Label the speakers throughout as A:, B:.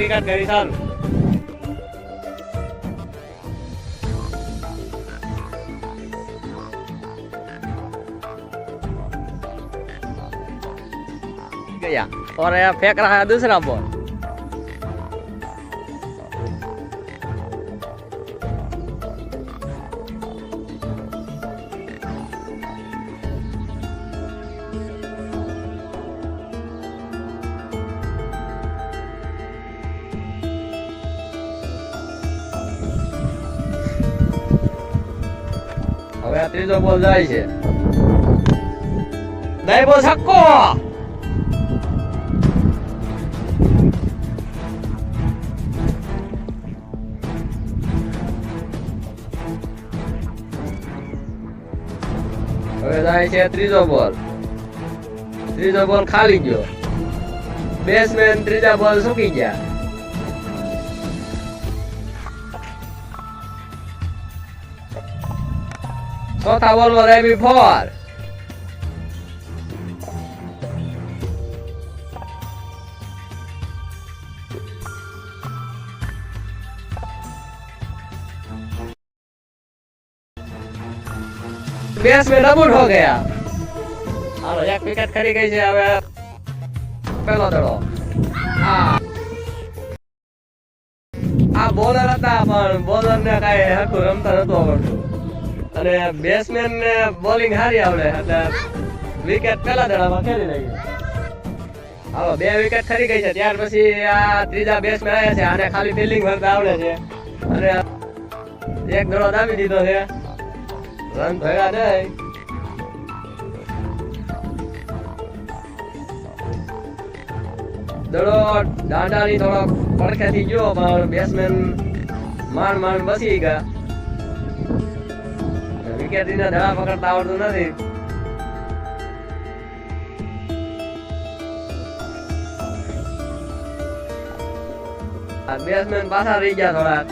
A: mendirikan garisan. Iya, Korea Vietnam
B: itu serabut. હવે આ ત્રીજો બોલ જાય છે. બોલ છક્કો! હવે જાય છે ત્રીજો બોલ. ત્રીજો બોલ ખાલી ગયો. બેટ્સમેન ત્રીજા બોલ સુકી ગયા. ચોથા બોલમાં રેમી ફોર મે આઉટ હો ગયા હાલો એક વિકેટ કરી ગઈ છે હવે પેલો દડો હા આ બોલર હતા પણ બોલર ને કઈ હરખું રમતા નતો આવડતું અને બેટ્સમેન ને બોલિંગ સારી આવડે. એટલે વિકેટ પેલા દડામાં ખેલી નાખી હવે બે વિકેટ ખરી ગઈ છે. ત્યાર પછી આ ત્રીજા બેટ્સમેન આવ્યા છે. આને ખાલી ફિલ્ડિંગ ભરતા આવડે છે. અને એક દડો દાબી દીધો છે. રન ભેગા નહીં દડો દાંડાની થોડો પડખેથી ગયો, પણ બેટ્સમેન માંડ માંડ બસી ગયા. વિકેટ ને ધડા પકડતા આવડતું નથી. બેટ્સમેન પાછા રહી ગયા થોડા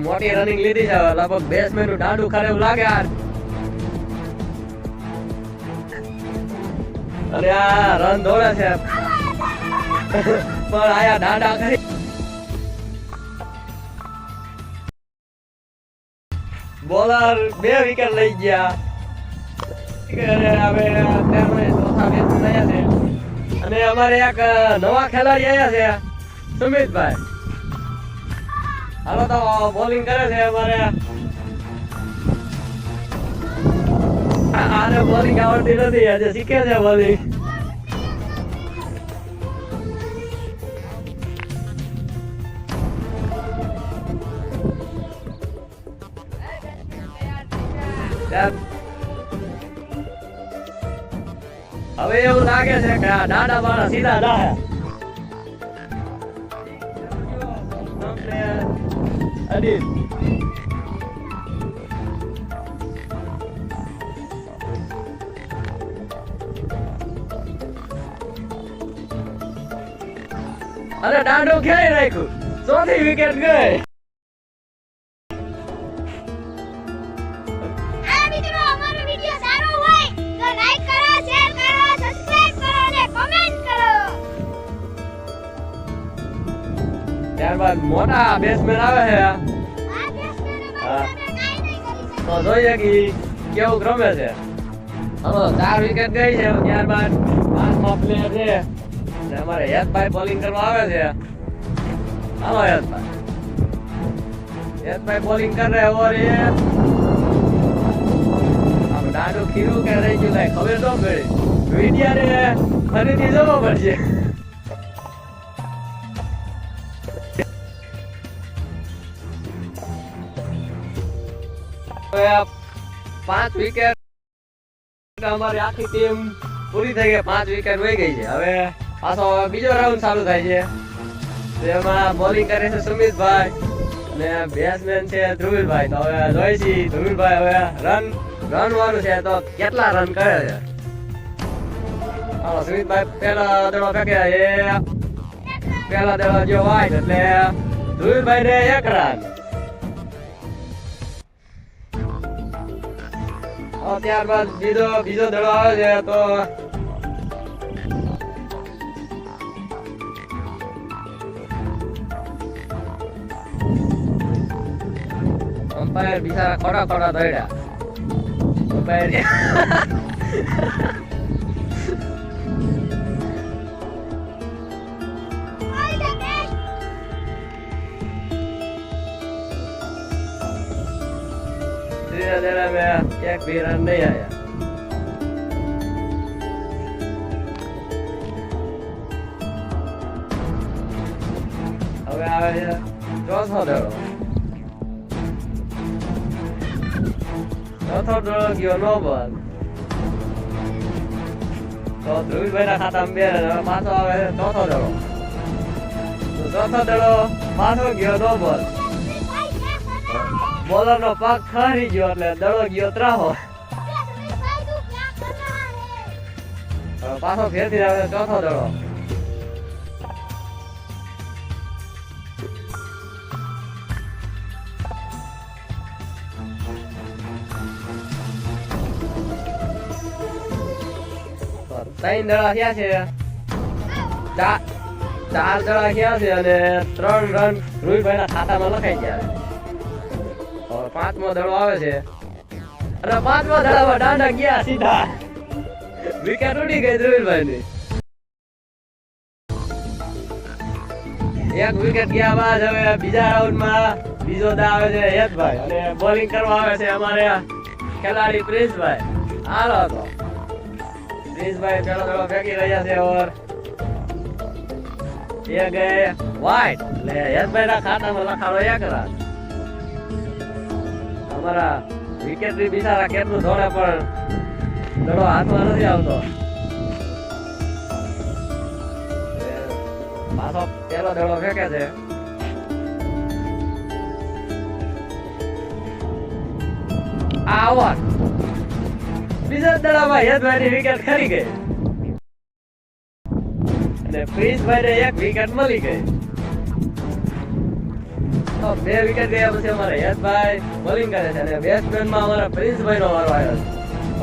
B: મોટી રનિંગ લીધી છે લગભગ બેટ્સમેનનું દાંડું ખરેવું લાગે આ અરે આ રન દોડે છે. બોલર બે વિકેટ લઈ ગયા. અને હવે અને અમારે એક નવા ખેલાડી આવ્યા છે, સુમિતભાઈ. હાલો તો બોલિંગ કરે છે અમારે. આને બોલિંગ આવડતી નથી, આજે શીખે છે બોલિંગ. હવે એવું લાગે છે કે આ દાદા મારા સીધા દાહે અનિલ અરે દાંડો ખેલી નાખ્યું ચોથી વિકેટ ગઈ.
A: અને
B: ત્યારબાદ મોટા બેટ્સમેન આવે છે તો જોઈએ કે કેવું રમે છે. હાલો ચાર વિકેટ ગઈ છે ત્યારબાદ પાંચમો પ્લેયર છે. અને અમારે યશભાઈ બોલિંગ કરવા આવે છે. હાલો યશભાઈ. યશભાઈ બોલિંગ કર રહે ઓર એ આમ દાડો ખીરું કે રહી ગયું કાંઈ ખબર ન પડી. વિડિયા રે, ફરીથી જવો પડશે. પાંચ વિકેટ અમારી આખી ટીમ પૂરી થઈ ગઈ, પાંચ વિકેટ વહી ગઈ છે. હવે પાછો બીજો રાઉન્ડ ચાલુ થાય છે. તેમાં બોલિંગ કરે છે સુમિતભાઈ અને બેટ્સમેન છે ધ્રુવીલભાઈ. તો હવે જોઈશી ધ્રુવીલભાઈ હવે રન રન વાળું છે. તો કેટલા રન કરે છે? હાલો સુમિતભાઈ પહેલા દડો ફેંકે એ પહેલા દડો જો વાઈટ એટલે ધ્રુવીલભાઈ ને એક રન ત્યારબાદ બીજો બીજો દડો આવે છે, તો અમ્પાયર બિચારા ખોટા ખોડા દોડ્યા. અમ્પાયર
A: ધીરે ધ બેસ્ટ
B: ત્રીજા મેં એક બી નહીં આવ્યા. હવે આવે છે ચોથો દડો. ચોથો દડો ગયો નો બોલ તો ધ્રુવીભાઈ ના ખાતા બે પાછો આવે ચોથો તો ચોથો દડો પાછો ગયો નો બોલ બોલર નો પાક ખરી ગયો એટલે દડો ગયો ત્રાહો. પાછો ફેરથી આવે ચોથો દડો ત્રણ દડા થયા છે. ચાર ચાર દડા છે અને ત્રણ રન રોહિતભાઈ ના ખાતામાં લખાઈ ગયા પાંચમો દડો આવે છે. અરે પાંચમો દડામાં દાંડા ગયા સીધા. વિકેટ ઉડી ગઈ ધ્રુવીલભાઈ ની એક વિકેટ ગયા બાદ હવે બીજા રાઉન્ડમાં બીજો દા આવે છે હેતભાઈ. અને બોલિંગ કરવા આવે છે અમારે ખેલાડી પ્રિન્સભાઈ. હાલો તો. પેલો ફેંકી રહ્યા છે એ ગયે વાઈટ યશભાઈ ના ખાતામાં લખાડો એક રન અમારા વિકેટ બિચારા કેટલું દોડે પણ દડો હાથમાં નથી આવતો. એ પાછો પેલો દડો ફેંકે છે. આવા બીજા દડામાં યશભાઈની વિકેટ ખરી ગઈ. અને પ્રિન્સભાઈને એક વિકેટ મળી ગઈ. તો બે વિકેટ ગયા પછી અમારે યશભાઈ બોલિંગ કરે છે અને બેટ્સમેનમાં અમારા પ્રિન્સભાઈનો વારો આવ્યો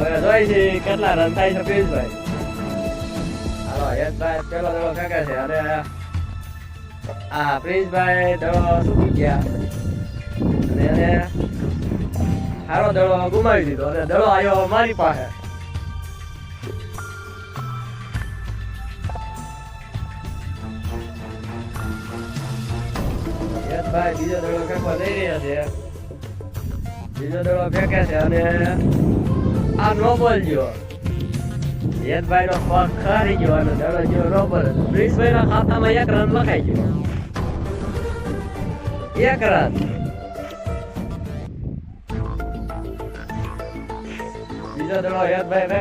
B: હવે જોઈ છે કેટલા રન થાય છે પ્રિન્સભાઈ હાલો યશભાઈ પેલો દડો ફેંકે છે અને આ પ્રિન્સભાઈ દડો સૂકી ગયા. અને સારો દડો ગુમાવી દીધો અને દડો આવ્યો મારી પાસે. ભાઈ, બીજો દડો ફેંકવા જઈ રહ્યા છે. બીજો દડો ફેંકે છે અને આ નો બોલ ગયો યદભાઈ નો પગ ખરી ગયો અને દડો ગયો નો બોલ. પ્રિન્સભાઈ ના ખાતામાં એક રન લખાઈ ગયો. એક રન. બીજો દડો રન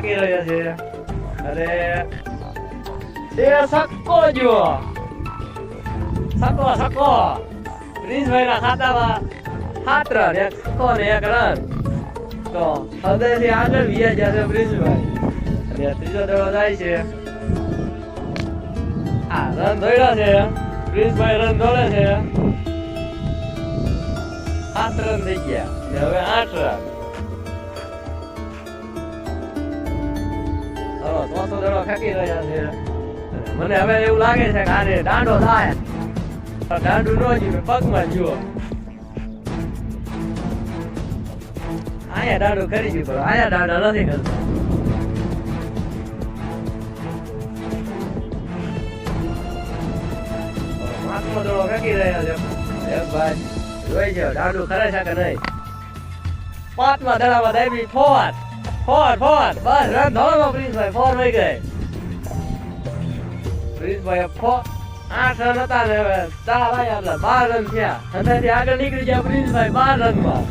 B: ત્રીજો દડો જાય છે. આ રન દોડ્યા છે. પ્રિન્સભાઈ રન દોડે છે. સાત રન થઈ ગયા. હવે આઠ રન મને હવે એવું લાગે છે કે આને દાંડો થાય દાંડું ન જીવે પગમાં જુઓ આયા દાંડો કરી પણ આયા દાંડા નથી કરતા આત્મા દડો ફેંકી રહ્યા છે એક ભાઈ જોઈ છે દાંડું ખરે છે કે નહીં પાંચમા દડામાં દાબી ફોર ફોર ફોર. બસ રન ધોળમાં પ્રિન્સભાઈ ફોર વહી ગઈ. પ્રિન્સભાઈ ફોર. આઠ રન હતા ને હવે ચાર આવ્યા એટલે બાર રન થયા. અને આગળ નીકળી ગયા પ્રિન્સભાઈ બાર રનમાં.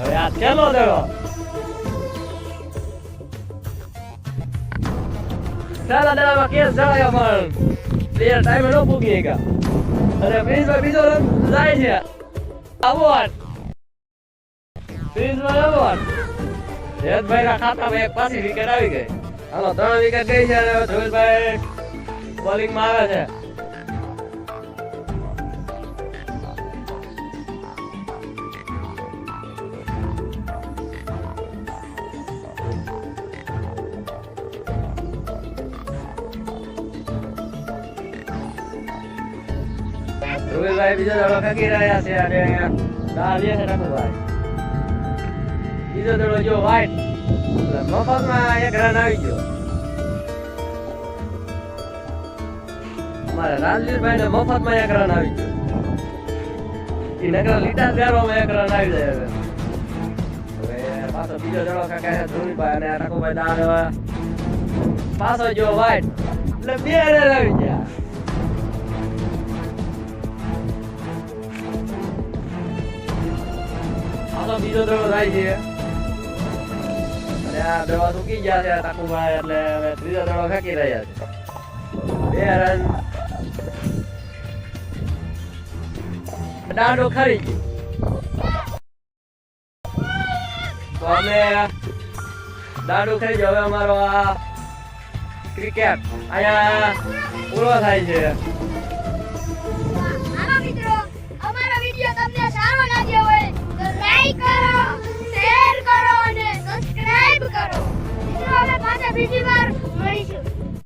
B: હવે આ છેલ્લો દેવો ચાલા દડામાં કેસ જણાયો પણ પ્લેયર ટાઈમે ન પૂગી ગયા અને પ્રિન્સભાઈ બીજો રન જાય છે. અવોર્ડ પ્રિન્સભાઈ અવોર્ડ જયદભાઈ ના ખાતામાં એક પાછી વિકેટ આવી ગઈ હાલો ત્રણ વિકેટ ગઈ છે અને હવે ધ્રુવભાઈ બોલિંગમાં આવે છે ધ્રુવભાઈ બીજો દડો ફેંકી રહ્યા છે અને દાળ લે છે નકુભાઈ બીજો દડો જો વાઈટ મફતમાં એક રન આવી ગયો. અમારા રાજવીરભાઈ ને મફતમાં એક રન આવી ગયો. ઈ નકરા લીટા ત્યારમાં એક રન આવી જાય હવે. પાછો બીજો દડો કાકા છે ધ્રુવીભાઈ અને દાળ હવે પાછો જો વાઈટ એટલે બે રન આવી ગયા. બીજો દડો થાય છે. આ ગયા છે ટાકુભાઈ એટલે હવે રહ્યા છે. બે રન દાંડો ખરી હવે અમારો આ ક્રિકેટ અહીંયા પૂરો થાય છે.
A: તમને સારો લાગ્યો હોય તો લાઈક કરો સબસ્ક્રાઇબ કરો. મિત્રો હવે પાછા બીજી વાર મળીશું.